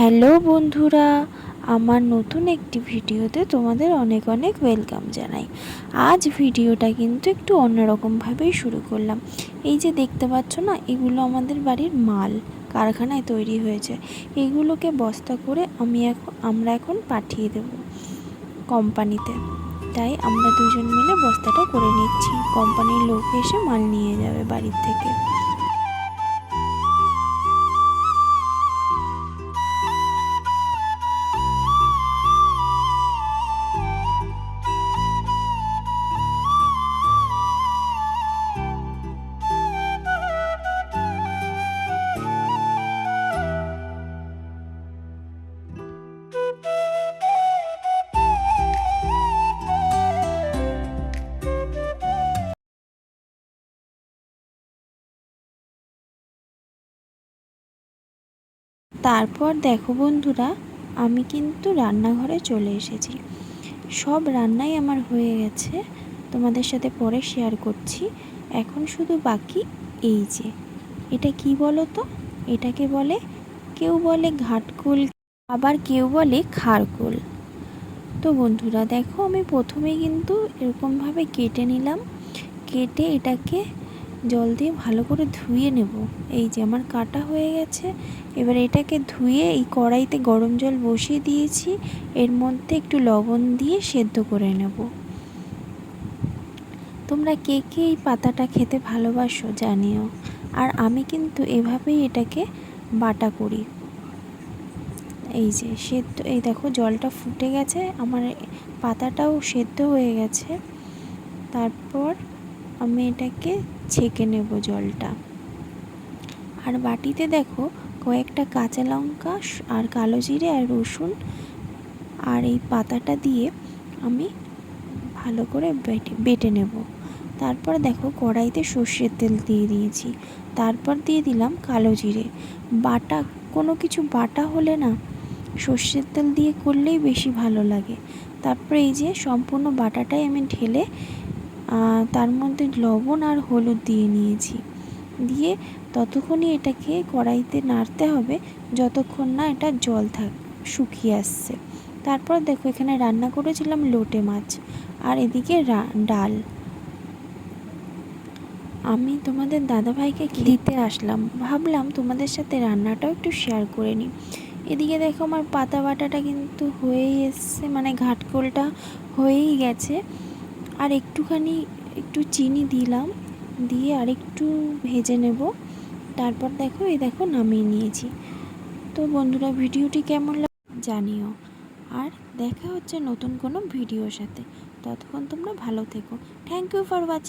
Hello বন্ধুরা, আমার নতুন একটি ভিডিওতে তোমাদের অনেক অনেক ওয়েলকাম জানাই। আজ ভিডিওটা কিন্তু একটু অন্যরকমভাবেই শুরু করলাম। এই যে দেখতে পাচ্ছ না, এগুলো আমাদের বাড়ির মাল, কারখানায় তৈরি হয়েছে। এগুলোকে বস্তা করে আমি এখন, আমরা এখন পাঠিয়ে দেব কোম্পানিতে। তাই আমরা দুজন মিলে বস্তাটা করে নিচ্ছি। কোম্পানির লোক এসে মাল নিয়ে যাবে বাড়ির থেকে। তারপর দেখো বন্ধুরা, আমি কিন্তু রান্নাঘরে চলে এসেছি। সব রান্নাই আমার হয়ে গেছে, তোমাদের সাথে পরে শেয়ার করছি। এখন শুধু বাকি এই যে, এটা কি বলো তো এটাকে বলে, কেউ বলে ঘাটকুল, আবার কেউ বলে খারকুল। তো বন্ধুরা, দেখো আমি প্রথমে কিন্তু এরকমভাবে কেটে নিলাম। কেটে এটাকে জল দিয়ে ভালো করে ধুয়ে নেব। এই যে আমার কাটা হয়ে গেছে, এবার এটাকে ধুয়ে এই কড়াইতে গরম জল বসিয়ে দিয়েছি। এর মধ্যে একটু লবণ দিয়ে সেদ্ধ করে নেব। তোমরা কে কে এই পাতাটা খেতে ভালোবাসো জানিও। আর আমি কিন্তু এভাবেই এটাকে বাটা করি। এই যে সেদ্ধ, এই দেখো জলটা ফুটে গেছে, আমার পাতাটাও সেদ্ধ হয়ে গেছে। তারপর আমি এটাকে ছেঁকে নেব জলটা। আর বাটিতে দেখো কয়েকটা কাঁচা লঙ্কা আর কালো জিরে, আর রসুন, আর এই পাতাটা দিয়ে আমি ভালো করে বেটে বেটে নেব। তারপর দেখো কড়াইতে সর্ষের তেল দিয়ে দিয়েছি। তারপর দিয়ে দিলাম কালো জিরে। বাটা, কোনো কিছু বাটা হলে না সর্ষের তেল দিয়ে করলেই বেশি ভালো লাগে। তারপরে এই যে সম্পূর্ণ বাটাটাই আমি ঢেলে তার মধ্যে লবণ আর হলুদ দিয়ে নিয়েছি। দিয়ে ততক্ষণই এটাকে কড়াইতে নাড়তে হবে, যতক্ষণ না এটা জল থাক, শুকিয়ে আসছে। তারপর দেখো, এখানে রান্না করেছিলাম লোটে মাছ আর এদিকে ডাল। আমি তোমাদের দাদাভাইকে দিতে আসলাম? ভাবলাম তোমাদের সাথে রান্নাটাও একটু শেয়ার করে নিই। এদিকে দেখো, আমার পাতা বাটাটা কিন্তু হয়েই এসছে মানে ঘাটকোলটা হয়েই গেছে। আর একটুখানি একটু চিনি দিলাম, দিয়ে আর একটু ভেজে নেব। তারপর দেখো, এই দেখো নামিয়ে নিয়েছি। তো বন্ধুরা, ভিডিওটি কেমন লাগে জানিও। আর দেখা হচ্ছে নতুন কোনো ভিডিওর সাথে। ততক্ষণ তোমরা ভালো থেকো। Thank you for watching